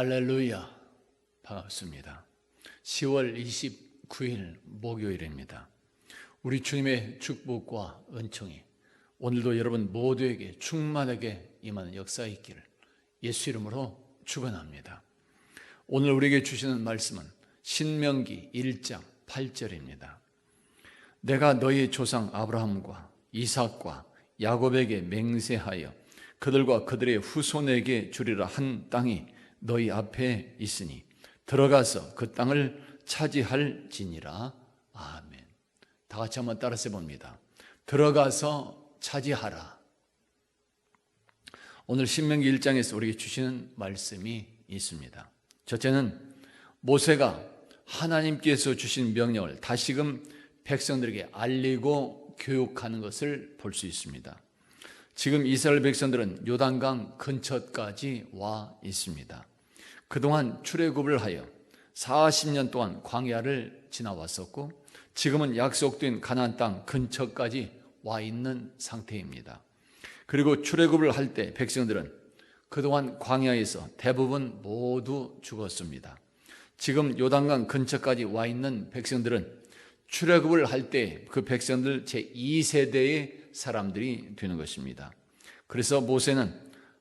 할렐루야. 반갑습니다. 10월 29일 목요일입니다. 우리 주님의 축복과 은총이 오늘도 여러분 모두에게 충만하게 임하는 역사 있기를 예수 이름으로 축원합니다. 오늘 우리에게 주시는 말씀은 신명기 1장 8절입니다. 내가 너희 조상 아브라함과 이삭과 야곱에게 맹세하여 그들과 그들의 후손에게 주리라 한 땅이 너희 앞에 있으니 들어가서 그 땅을 차지할 지니라. 아멘. 다 같이 한번 따라서 봅니다. 들어가서 차지하라. 오늘 신명기 1장에서 우리에게 주시는 말씀이 있습니다. 첫째는 모세가 하나님께서 주신 명령을 다시금 백성들에게 알리고 교육하는 것을 볼 수 있습니다. 지금 이스라엘 백성들은 요단강 근처까지 와 있습니다. 그동안 출애굽을 하여 40년 동안 광야를 지나왔었고 지금은 약속된 가나안 땅 근처까지 와 있는 상태입니다. 그리고 출애굽을 할 때 백성들은 그동안 광야에서 대부분 모두 죽었습니다. 지금 요단강 근처까지 와 있는 백성들은 출애굽을 할 때 그 백성들 제 2세대의 사람들이 되는 것입니다. 그래서 모세는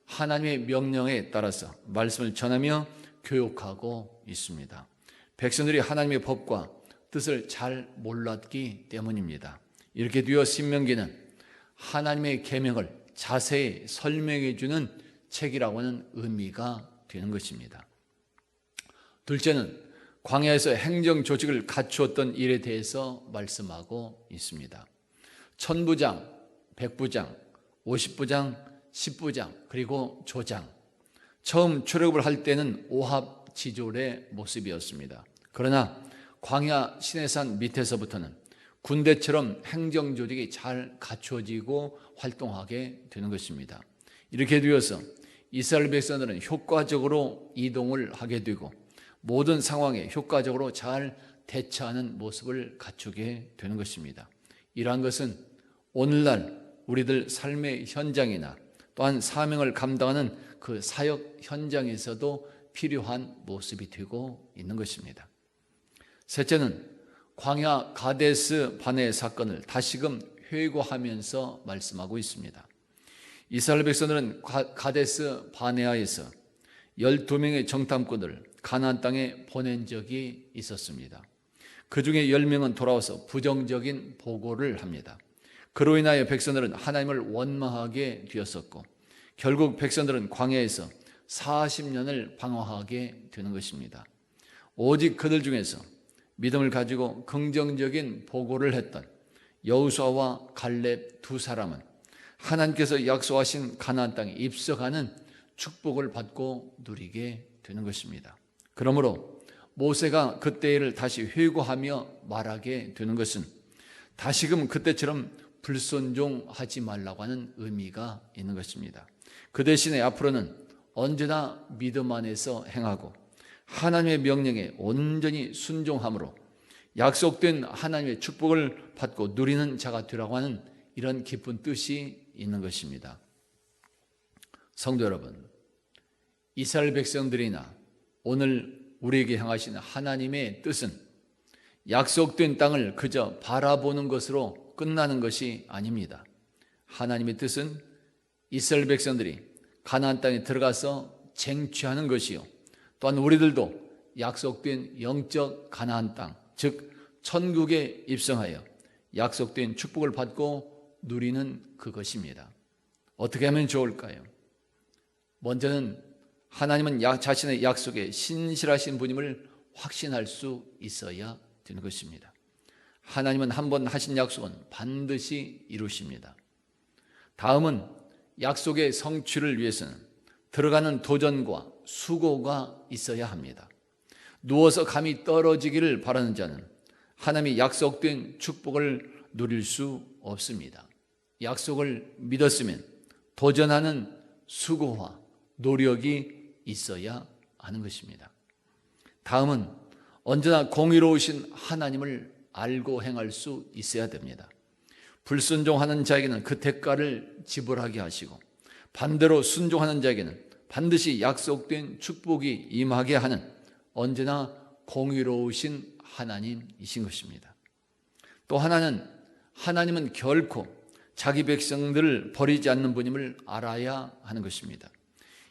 하나님의 명령에 따라서 말씀을 전하며 교육하고 있습니다. 백성들이 하나님의 법과 뜻을 잘 몰랐기 때문입니다. 이렇게 되어 신명기는 하나님의 계명을 자세히 설명해 주는 책이라고는 의미가 되는 것입니다. 둘째는 광야에서 행정 조직을 갖추었던 일에 대해서 말씀하고 있습니다. 천부장, 백부장, 오십부장, 십부장, 그리고 조장. 처음 출애굽을 할 때는 오합 지졸의 모습이었습니다. 그러나 광야 시내산 밑에서부터는 군대처럼 행정 조직이 잘 갖춰지고 활동하게 되는 것입니다. 이렇게 되어서 이스라엘 백성들은 효과적으로 이동을 하게 되고 모든 상황에 효과적으로 잘 대처하는 모습을 갖추게 되는 것입니다. 이러한 것은 오늘날 우리들 삶의 현장이나 또한 사명을 감당하는 그 사역 현장에서도 필요한 모습이 되고 있는 것입니다. 셋째는 광야 가데스 바네 사건을 다시금 회고하면서 말씀하고 있습니다. 이스라엘 백성들은 가데스 바네아에서 12명의 정탐꾼을 가나안 땅에 보낸 적이 있었습니다. 그 중에 10명은 돌아와서 부정적인 보고를 합니다. 그로 인하여 백성들은 하나님을 원망하게 되었었고 결국 백성들은 광야에서 40년을 방황하게 되는 것입니다. 오직 그들 중에서 믿음을 가지고 긍정적인 보고를 했던 여우수아와 갈렙 두 사람은 하나님께서 약속하신 가나안 땅에 입성하는 축복을 받고 누리게 되는 것입니다. 그러므로 모세가 그때 일을 다시 회고하며 말하게 되는 것은 다시금 그때처럼 불순종하지 말라고 하는 의미가 있는 것입니다. 그 대신에 앞으로는 언제나 믿음 안에서 행하고 하나님의 명령에 온전히 순종함으로 약속된 하나님의 축복을 받고 누리는 자가 되라고 하는 이런 깊은 뜻이 있는 것입니다. 성도 여러분, 이스라엘 백성들이나 오늘 우리에게 향하시는 하나님의 뜻은 약속된 땅을 그저 바라보는 것으로 끝나는 것이 아닙니다. 하나님의 뜻은 이스라엘 백성들이 가나안 땅에 들어가서 쟁취하는 것이요. 또한 우리들도 약속된 영적 가나안 땅, 즉 천국에 입성하여 약속된 축복을 받고 누리는 그것입니다. 어떻게 하면 좋을까요? 먼저는 하나님은 자신의 약속에 신실하신 분임을 확신할 수 있어야 되는 것입니다. 하나님은 한 번 하신 약속은 반드시 이루십니다. 다음은 약속의 성취를 위해서는 들어가는 도전과 수고가 있어야 합니다. 누워서 감이 떨어지기를 바라는 자는 하나님이 약속된 축복을 누릴 수 없습니다. 약속을 믿었으면 도전하는 수고와 노력이 있어야 하는 것입니다. 다음은 언제나 공의로우신 하나님을 알고 행할 수 있어야 됩니다. 불순종하는 자에게는 그 대가를 지불하게 하시고 반대로 순종하는 자에게는 반드시 약속된 축복이 임하게 하는 언제나 공의로우신 하나님이신 것입니다. 또 하나는 하나님은 결코 자기 백성들을 버리지 않는 분임을 알아야 하는 것입니다.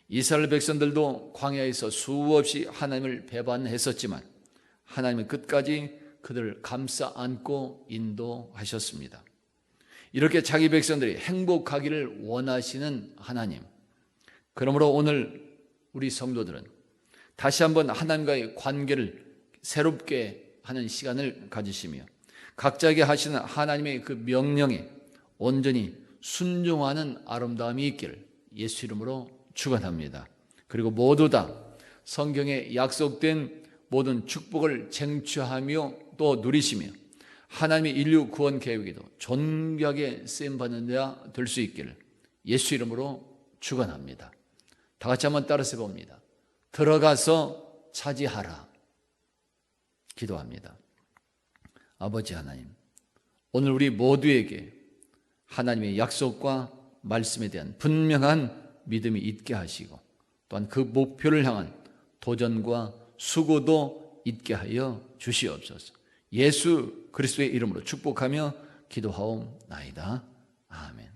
이스라엘 백성들도 광야에서 수없이 하나님을 배반했었지만 하나님은 끝까지 그들을 감싸 안고 인도하셨습니다. 이렇게 자기 백성들이 행복하기를 원하시는 하나님. 그러므로 오늘 우리 성도들은 다시 한번 하나님과의 관계를 새롭게 하는 시간을 가지시며 각자에게 하시는 하나님의 그 명령에 온전히 순종하는 아름다움이 있기를 예수 이름으로 축원합니다. 그리고 모두 다 성경에 약속된 모든 축복을 쟁취하며 또 누리시며 하나님의 인류 구원 계획에도 존귀하게 쓰임 받는 자가 될 수 있기를 예수 이름으로 축원합니다. 다 같이 한번 따라서 봅니다. 들어가서 차지하라. 기도합니다. 아버지 하나님, 오늘 우리 모두에게 하나님의 약속과 말씀에 대한 분명한 믿음이 있게 하시고 또한 그 목표를 향한 도전과 수고도 있게 하여 주시옵소서. 예수 그리스도의 이름으로 축복하며 기도하옵나이다. 아멘.